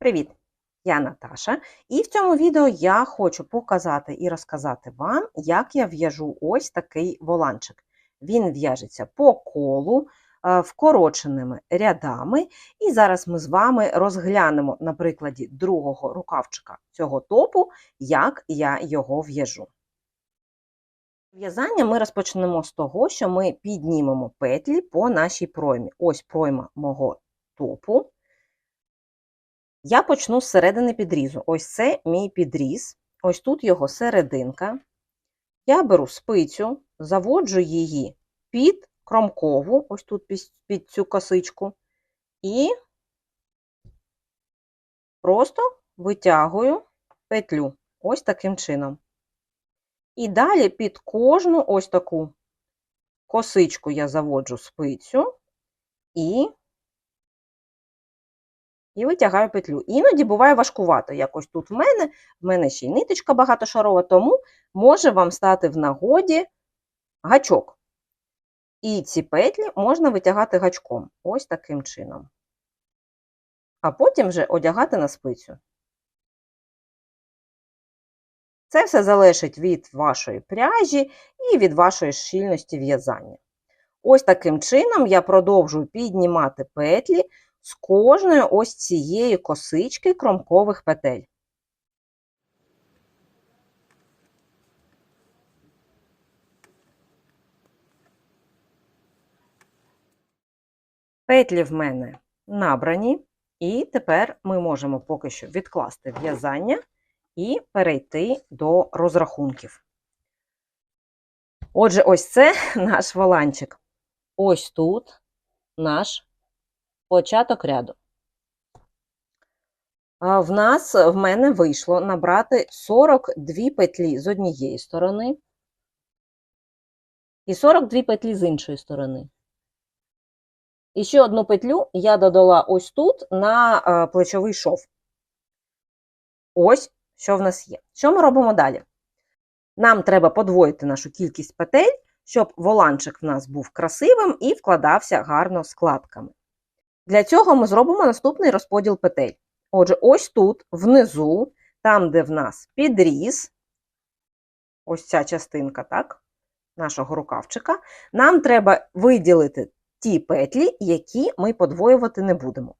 Привіт! Я Наташа, і в цьому відео я хочу показати і розказати вам, як я в'яжу ось такий воланчик. Він в'яжеться по колу, е, вкороченими рядами, і зараз ми з вами розглянемо на прикладі другого рукавчика цього топу, як я його в'яжу. В'язання ми розпочнемо з того, що ми піднімемо петлі по нашій проймі. Ось пройма мого топу. Я почну з середини підрізу. Ось це мій підріз, ось тут його серединка. Я беру спицю, заводжу її під кромкову, ось тут під цю косичку, і просто витягую петлю ось таким чином. І далі під кожну ось таку косичку я заводжу спицю і і витягаю петлю. Іноді буває важкувато. Якось тут в мене, в мене ще й ниточка багатошарова, тому може вам стати в нагоді гачок. І ці петлі можна витягати гачком, ось таким чином. А потім вже одягати на спицю. Це все залежить від вашої пряжі і від вашої щільності в'язання. Ось таким чином я продовжую піднімати петлі з кожної ось цієї косички кромкових петель. Петлі в мене набрані, і тепер ми можемо поки що відкласти в'язання і перейти до розрахунків. Отже, ось це наш воланчик. Ось тут наш початок ряду. В нас в мене вийшло набрати 42 петлі з однієї сторони і 42 петлі з іншої сторони. І ще одну петлю я додала ось тут на плечовий шов. Ось що в нас є. Що ми робимо далі? Нам треба подвоїти нашу кількість петель, щоб воланчик в нас був красивим і вкладався гарно складками. Для цього ми зробимо наступний розподіл петель. Отже, ось тут, внизу, там, де в нас підріз, ось ця частинка, так, нашого рукавчика, нам треба виділити ті петлі, які ми подвоювати не будемо.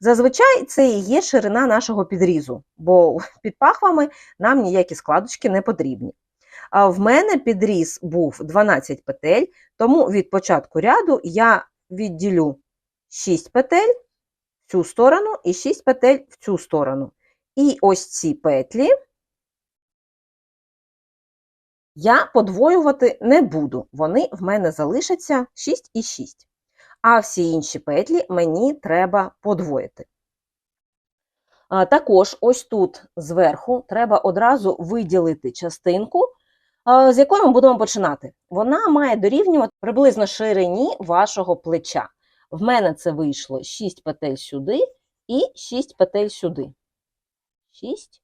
Зазвичай це і є ширина нашого підрізу, бо під пахвами нам ніякі складочки не потрібні. А в мене підріз був 12 петель, тому від початку ряду я відділю 6 петель в цю сторону і 6 петель в цю сторону. І ось ці петлі я подвоювати не буду. Вони в мене залишаться 6 і 6. А всі інші петлі мені треба подвоїти. Також ось тут зверху треба одразу виділити частинку, з якої ми будемо починати. Вона має дорівнювати приблизно ширині вашого плеча. В мене це вийшло 6 петель сюди і 6 петель сюди. 6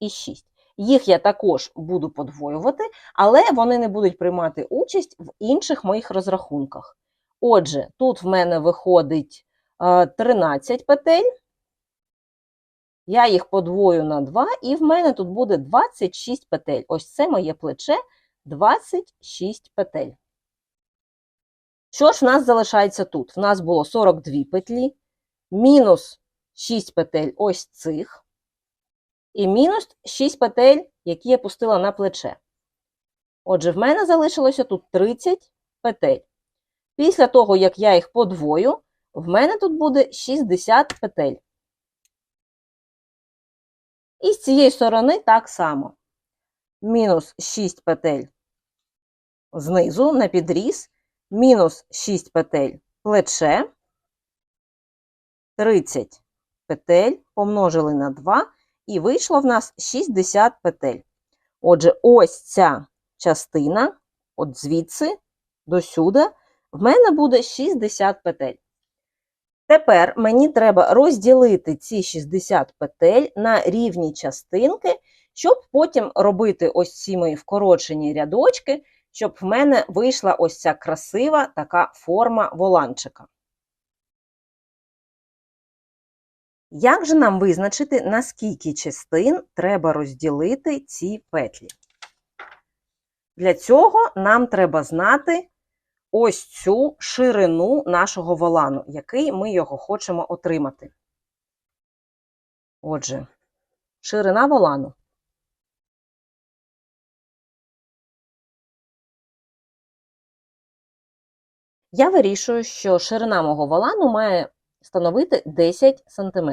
і 6. Їх я також буду подвоювати, але вони не будуть приймати участь в інших моїх розрахунках. Отже, тут в мене виходить 13 петель. Я їх подвою на 2, і в мене тут буде 26 петель. Ось це моє плече 26 петель. Що ж в нас залишається тут? В нас було 42 петлі, мінус 6 петель ось цих, і мінус 6 петель, які я пустила на плече. Отже, в мене залишилося тут 30 петель. Після того, як я їх подвою, в мене тут буде 60 петель. І з цієї сторони так само. Мінус 6 петель знизу на підріз мінус 6 петель плече, 30 петель помножили на 2, і вийшло в нас 60 петель. Отже, ось ця частина, от звідси до сюди, в мене буде 60 петель. Тепер мені треба розділити ці 60 петель на рівні частинки, щоб потім робити ось ці мої вкорочені рядочки щоб в мене вийшла ось ця красива така форма воланчика. Як же нам визначити, на скільки частин треба розділити ці петлі? Для цього нам треба знати ось цю ширину нашого волану, який ми його хочемо отримати. Отже, ширина волану. Я вирішую, що ширина мого волану має становити 10 см.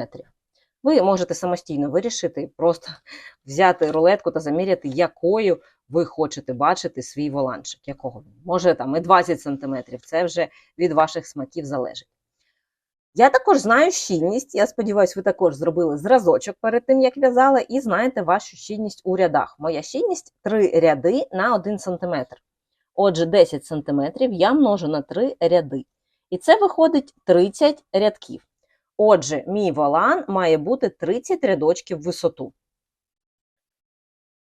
Ви можете самостійно вирішити, просто взяти рулетку та заміряти, якою ви хочете бачити свій воланчик. Якого. Може там і 20 см, це вже від ваших смаків залежить. Я також знаю щільність. Я сподіваюся, ви також зробили зразочок перед тим, як в'язали, і знаєте вашу щільність у рядах. Моя щільність 3 ряди на 1 см. Отже, 10 см я множу на 3 ряди. І це виходить 30 рядків. Отже, мій волан має бути 30 рядочків висоту.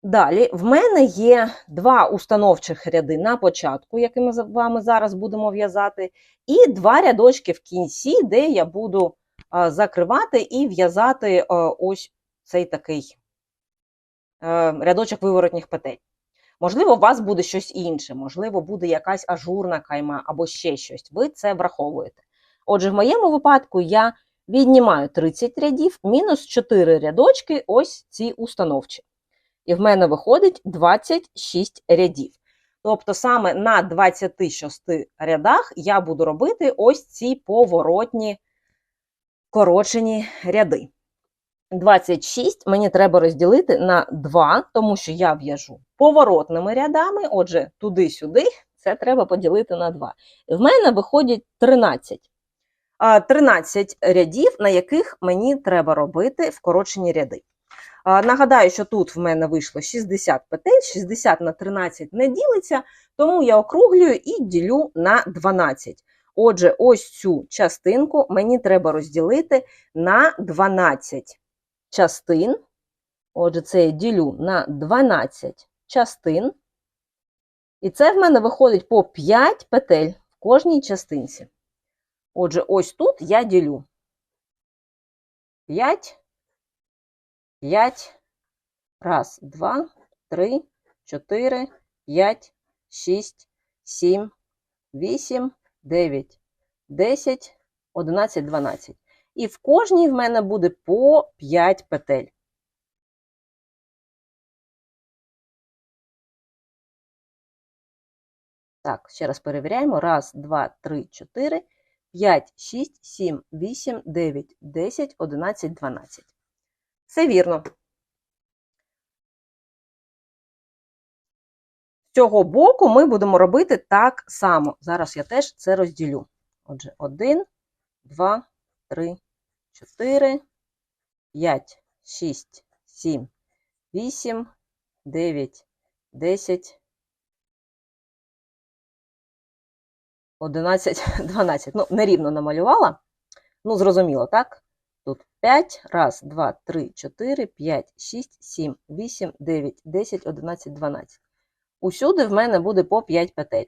Далі, в мене є два установчих ряди на початку, які ми з вами зараз будемо в'язати, і два рядочки в кінці, де я буду закривати і в'язати ось цей такий а, рядочок виворотніх петель. Можливо, у вас буде щось інше, можливо, буде якась ажурна кайма або ще щось. Ви це враховуєте. Отже, в моєму випадку я віднімаю 30 рядів, мінус 4 рядочки, ось ці установчі. І в мене виходить 26 рядів. Тобто, саме на 26 рядах я буду робити ось ці поворотні корочені ряди. 26 мені треба розділити на 2, тому що я в'яжу поворотними рядами, отже, туди-сюди, це треба поділити на 2. І в мене виходять 13. 13 рядів, на яких мені треба робити вкорочені ряди. Нагадаю, що тут в мене вийшло 60 петель, 60 на 13 не ділиться, тому я округлюю і ділю на 12. Отже, ось цю частинку мені треба розділити на 12 частин. Отже, це я ділю на 12 частин. І це в мене виходить по 5 петель в кожній частинці. Отже, ось тут я ділю 5, 5, раз, два, три, чотири, п'ять, шість, сім, вісім, дев'ять, десять, одинадцять, дванадцять. І в кожній в мене буде по 5 петель. Так, ще раз перевіряємо. Раз, два, три, чотири, п'ять, шість, сім, вісім, дев'ять, десять, одинадцять, дванадцять. Все вірно. З цього боку ми будемо робити так само. Зараз я теж це розділю. Отже, один, два, три, чотири, п'ять, шість, сім, вісім, дев'ять, десять. 11, 12. Ну, нерівно намалювала. Ну, зрозуміло, так? Тут 5, раз, 2, 3, 4, 5, 6, 7, 8, 9, 10, 11, 12. Усюди в мене буде по 5 петель.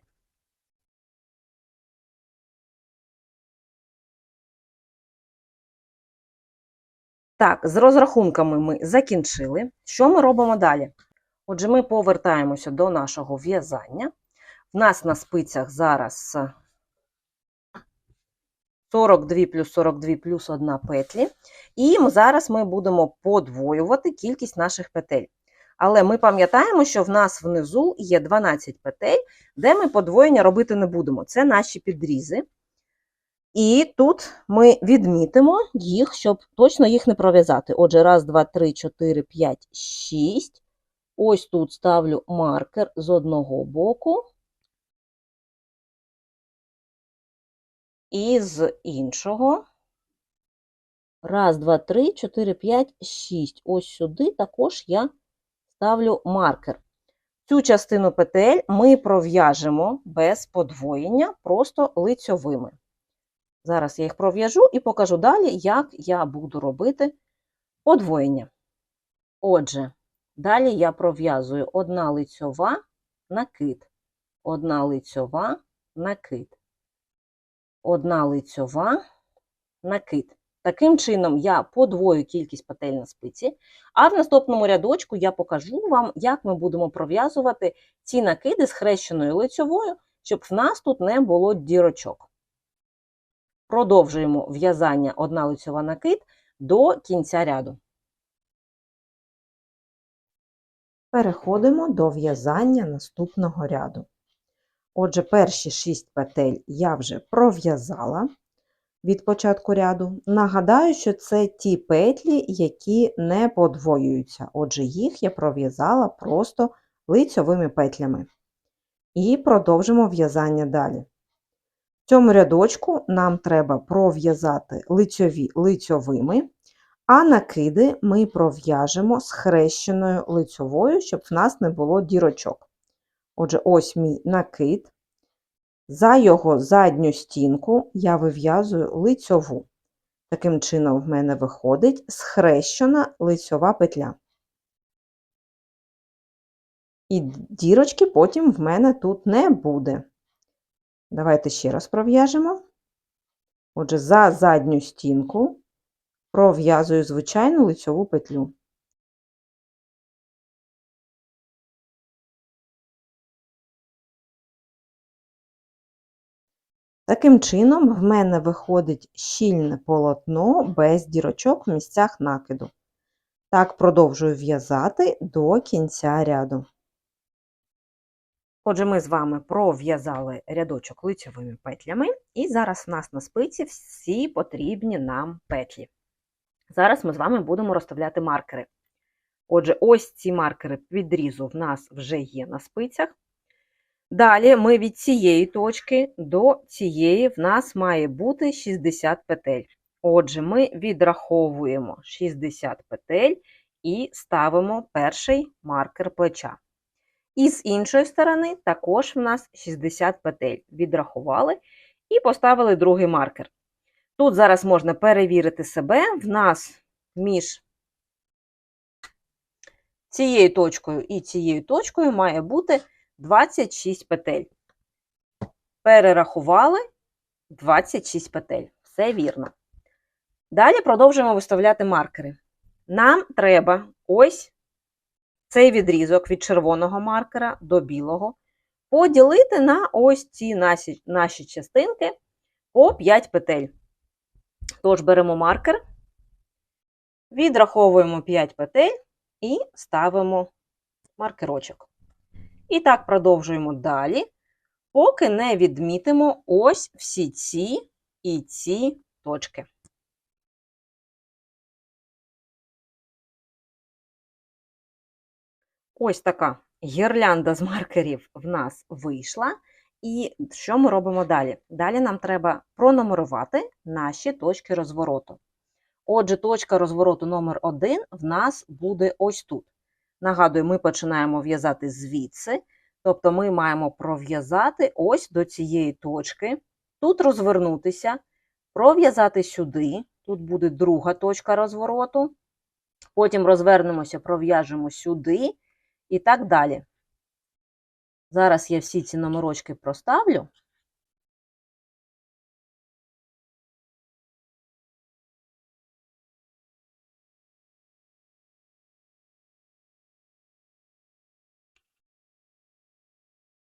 Так, з розрахунками ми закінчили. Що ми робимо далі? Отже, ми повертаємося до нашого в'язання. В нас на спицях зараз 42 плюс 42 плюс 1 петлі. І зараз ми будемо подвоювати кількість наших петель. Але ми пам'ятаємо, що в нас внизу є 12 петель, де ми подвоєння робити не будемо. Це наші підрізи. І тут ми відмітимо їх, щоб точно їх не пров'язати. Отже, раз, два, три, чотири, п'ять, шість. Ось тут ставлю маркер з одного боку. І з іншого. Раз, два, три, чотири, п'ять, шість. Ось сюди також я ставлю маркер. Цю частину петель ми пров'яжемо без подвоєння, просто лицьовими. Зараз я їх пров'яжу і покажу далі, як я буду робити подвоєння. Отже, далі я пров'язую одна лицьова накид, одна лицьова накид, одна лицьова накид. Таким чином, я подвою кількість петель на спиці, а в наступному рядочку я покажу вам, як ми будемо пров'язувати ці накиди з хрещеною лицьовою, щоб в нас тут не було дірочок. Продовжуємо в'язання одна лицьова накид до кінця ряду. Переходимо до в'язання наступного ряду. Отже, перші 6 петель я вже пров'язала від початку ряду. Нагадаю, що це ті петлі, які не подвоюються. Отже, їх я пров'язала просто лицьовими петлями. І продовжимо в'язання далі. В цьому рядочку нам треба пров'язати лицьові лицьовими, а накиди ми пров'яжемо з хрещеною лицьовою, щоб в нас не було дірочок. Отже, ось мій накид. За його задню стінку я вив'язую лицьову. Таким чином, в мене виходить схрещена лицьова петля. І дірочки потім в мене тут не буде. Давайте ще раз пров'яжемо. Отже, за задню стінку пров'язую звичайну лицьову петлю. Таким чином, в мене виходить щільне полотно без дірочок в місцях накиду. Так продовжую в'язати до кінця ряду. Отже, ми з вами пров'язали рядочок лицьовими петлями, і зараз в нас на спиці всі потрібні нам петлі. Зараз ми з вами будемо розставляти маркери. Отже, ось ці маркери підрізу в нас вже є на спицях. Далі ми від цієї точки до цієї в нас має бути 60 петель. Отже, ми відраховуємо 60 петель і ставимо перший маркер плеча. І з іншої сторони також в нас 60 петель. Відрахували і поставили другий маркер. Тут зараз можна перевірити себе. В нас між цією точкою і цією точкою має бути 26 петель. Перерахували 26 петель. Все вірно. Далі продовжуємо виставляти маркери. Нам треба ось цей відрізок від червоного маркера до білого поділити на ось ці наші, наші частинки по 5 петель. Тож беремо маркер, відраховуємо 5 петель і ставимо маркерочок. І так продовжуємо далі, поки не відмітимо ось всі ці і ці точки. Ось така гірлянда з маркерів в нас вийшла. І що ми робимо далі? Далі нам треба пронумерувати наші точки розвороту. Отже, точка розвороту номер 1 в нас буде ось тут. Нагадую, ми починаємо в'язати звідси, тобто ми маємо пров'язати ось до цієї точки, тут розвернутися, пров'язати сюди, тут буде друга точка розвороту, потім розвернемося, пров'яжемо сюди і так далі. Зараз я всі ці номерочки проставлю.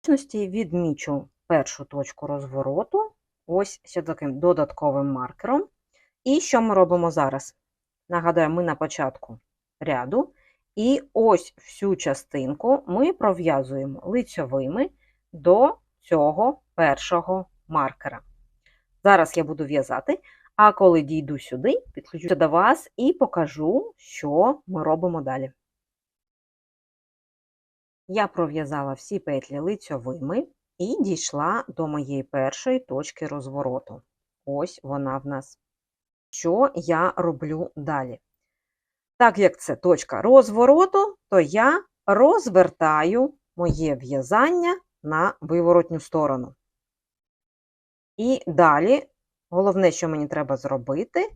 Відмічу першу точку розвороту, ось ще таким додатковим маркером. І що ми робимо зараз? Нагадаю, ми на початку ряду, і ось всю частинку ми пров'язуємо лицьовими до цього першого маркера. Зараз я буду в'язати, а коли дійду сюди, підключуся до вас і покажу, що ми робимо далі. Я пров'язала всі петлі лицьовими і дійшла до моєї першої точки розвороту. Ось вона в нас. Що я роблю далі? Так як це точка розвороту, то я розвертаю моє в'язання на виворотню сторону. І далі, головне, що мені треба зробити,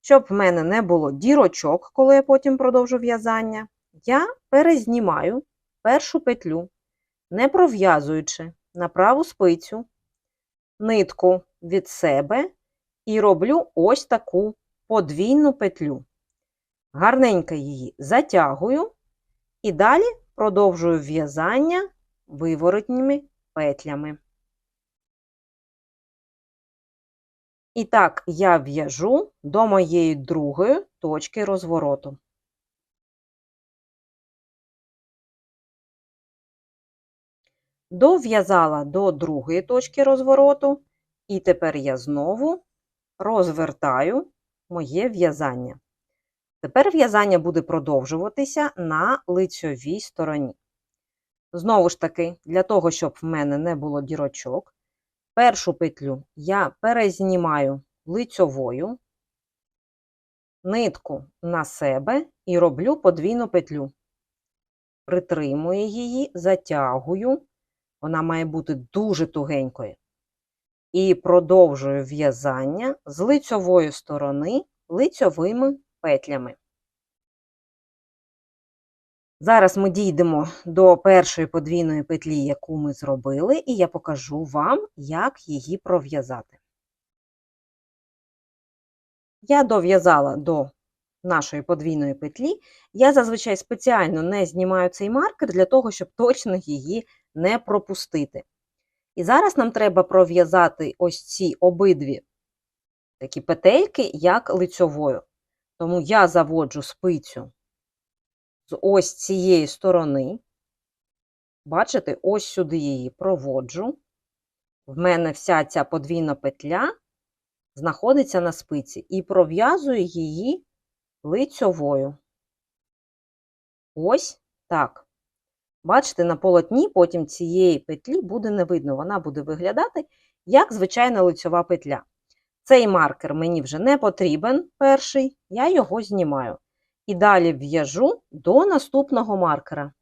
щоб в мене не було дірочок, коли я потім продовжу в'язання, я перезнімаю першу петлю, не пров'язуючи на праву спицю нитку від себе і роблю ось таку подвійну петлю. Гарненько її затягую і далі продовжую в'язання виворотніми петлями. І так я в'яжу до моєї другої точки розвороту. Дов'язала до другої точки розвороту, і тепер я знову розвертаю моє в'язання. Тепер в'язання буде продовжуватися на лицьовій стороні. Знову ж таки, для того, щоб в мене не було дірочок, першу петлю я перезнімаю лицьовою, нитку на себе і роблю подвійну петлю. Притримую її, затягую, вона має бути дуже тугенькою. І продовжую в'язання з лицьової сторони лицьовими петлями. Зараз ми дійдемо до першої подвійної петлі, яку ми зробили, і я покажу вам, як її пров'язати. Я дов'язала до нашої подвійної петлі. Я зазвичай спеціально не знімаю цей маркер для того, щоб точно її не пропустити. І зараз нам треба пров'язати ось ці обидві такі петельки, як лицьовою. Тому я заводжу спицю з ось цієї сторони. Бачите, ось сюди її проводжу. В мене вся ця подвійна петля знаходиться на спиці і пров'язую її лицьовою. Ось так. Бачите, на полотні потім цієї петлі буде не видно. Вона буде виглядати як звичайна лицьова петля. Цей маркер мені вже не потрібен перший, я його знімаю. І далі в'яжу до наступного маркера.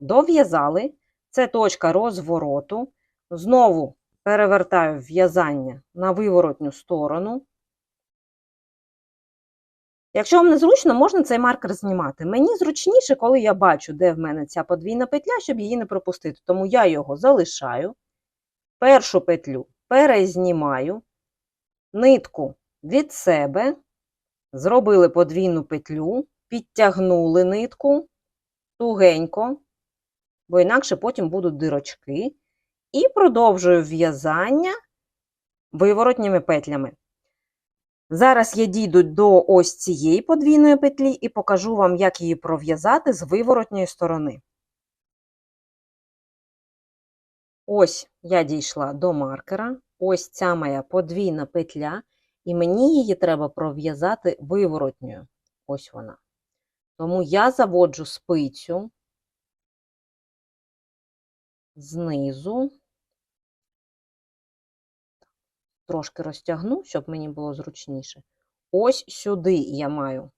Дов'язали. Це точка розвороту. Знову перевертаю в'язання на виворотню сторону. Якщо вам не зручно, можна цей маркер знімати. Мені зручніше, коли я бачу, де в мене ця подвійна петля, щоб її не пропустити. Тому я його залишаю. Першу петлю перезнімаю, нитку від себе, зробили подвійну петлю, підтягнули нитку тугенько, бо інакше потім будуть дирочки. І продовжую в'язання виворотніми петлями. Зараз я дійду до ось цієї подвійної петлі і покажу вам, як її пров'язати з виворотньої сторони. Ось я дійшла до маркера, ось ця моя подвійна петля, і мені її треба пров'язати виворотньою. Ось вона. Тому я заводжу спицю знизу, трошки розтягну, щоб мені було зручніше. Ось сюди я маю,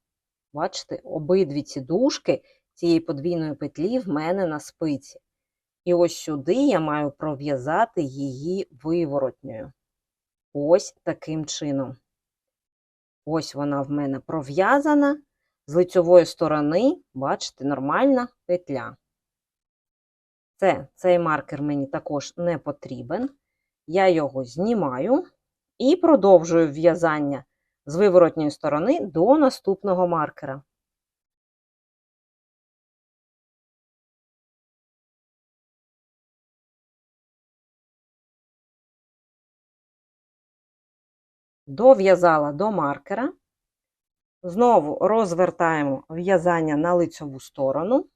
бачите, обидві ці дужки цієї подвійної петлі в мене на спиці. І ось сюди я маю пров'язати її виворотньою. Ось таким чином. Ось вона в мене пров'язана. З лицьової сторони, бачите, нормальна петля. Це, цей маркер мені також не потрібен. Я його знімаю і продовжую в'язання з виворотньої сторони до наступного маркера. Дов'язала до маркера. Знову розвертаємо в'язання на лицьову сторону.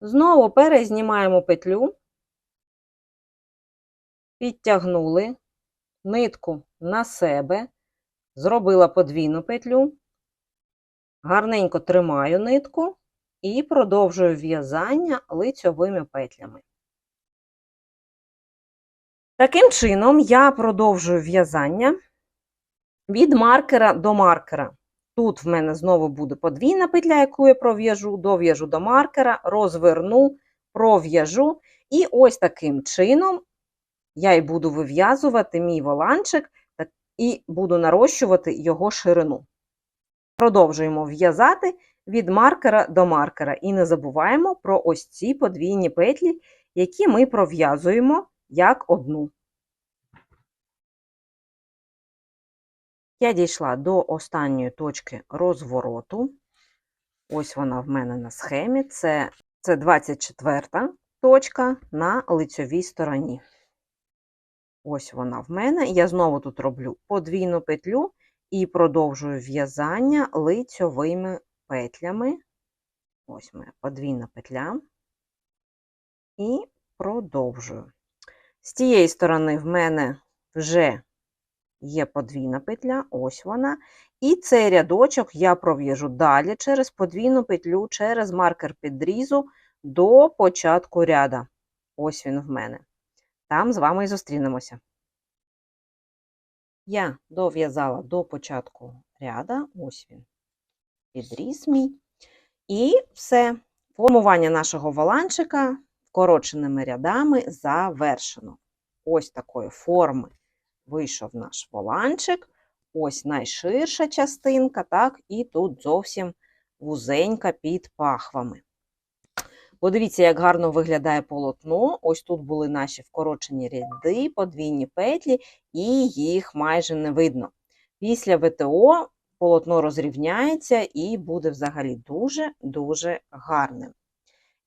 Знову перезнімаємо петлю, підтягнули нитку на себе, зробила подвійну петлю, гарненько тримаю нитку і продовжую в'язання лицьовими петлями. Таким чином, я продовжую в'язання від маркера до маркера. Тут в мене знову буде подвійна петля, яку я пров'яжу, дов'яжу до маркера, розверну, пров'яжу. І ось таким чином я і буду вив'язувати мій воланчик і буду нарощувати його ширину. Продовжуємо в'язати від маркера до маркера. І не забуваємо про ось ці подвійні петлі, які ми пров'язуємо як одну. Я дійшла до останньої точки розвороту. Ось вона в мене на схемі. Це, це 24 точка на лицьовій стороні. Ось вона в мене. Я знову тут роблю подвійну петлю і продовжую в'язання лицьовими петлями. Ось моя подвійна петля. І продовжую. З тієї сторони в мене вже є подвійна петля, ось вона. І цей рядочок я пров'яжу далі через подвійну петлю, через маркер підрізу до початку ряда. Ось він в мене. Там з вами і зустрінемося. Я дов'язала до початку ряда, ось він, підріз мій. І все. Формування нашого воланчика вкороченими рядами завершено. Ось такої форми вийшов наш воланчик. Ось найширша частинка, так, і тут зовсім вузенька під пахвами. Подивіться, як гарно виглядає полотно. Ось тут були наші вкорочені ряди, подвійні петлі, і їх майже не видно. Після ВТО полотно розрівняється і буде взагалі дуже-дуже гарним.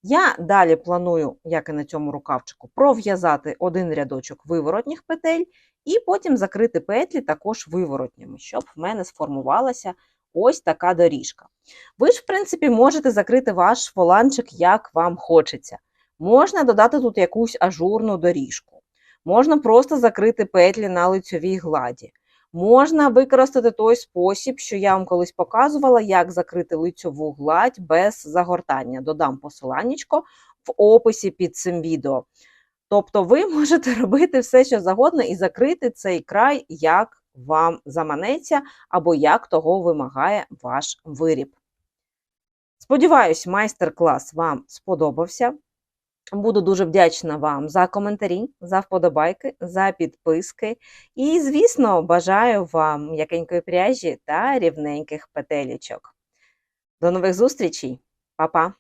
Я далі планую, як і на цьому рукавчику, пров'язати один рядочок виворотніх петель і потім закрити петлі також виворотнями, щоб в мене сформувалася ось така доріжка. Ви ж, в принципі, можете закрити ваш воланчик, як вам хочеться. Можна додати тут якусь ажурну доріжку, можна просто закрити петлі на лицьовій гладі. Можна використати той спосіб, що я вам колись показувала, як закрити лицьову гладь без загортання. Додам посиланнячко в описі під цим відео. Тобто ви можете робити все, що завгодно, і закрити цей край, як вам заманеться, або як того вимагає ваш виріб. Сподіваюсь, майстер-клас вам сподобався. Буду дуже вдячна вам за коментарі, за вподобайки, за підписки. І, звісно, бажаю вам м'якенької пряжі та рівненьких петелічок. До нових зустрічей, Па-па!